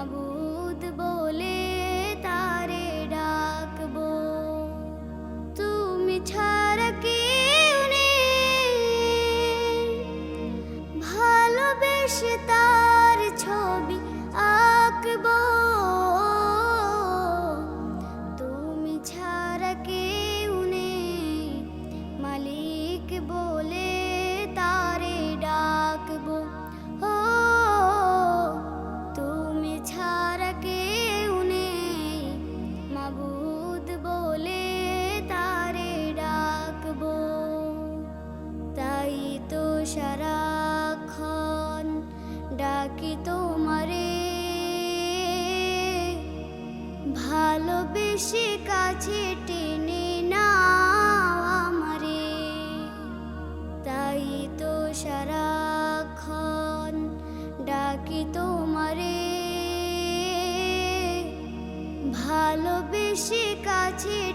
মাবুদ বলে তারে ডাকবো। তুমি ছাড় কেউ নেই। ভালোবেসে তার ছবি আঁকবো। থাকি তোমারে? ভালোবেসে কাছে টেনে না আমারে। তাই তো সারাক্ষণ ডাকি তোমারে। ভালোবেসে কাছে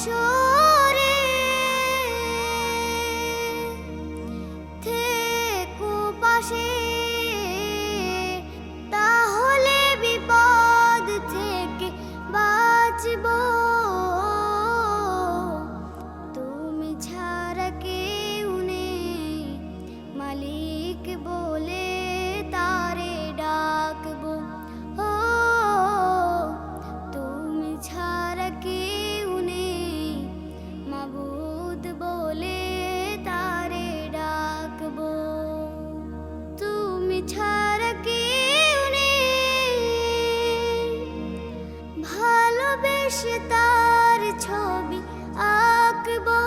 হাসরে থেকো পাশে। ভালোবেসে তার ছবি আঁকবো।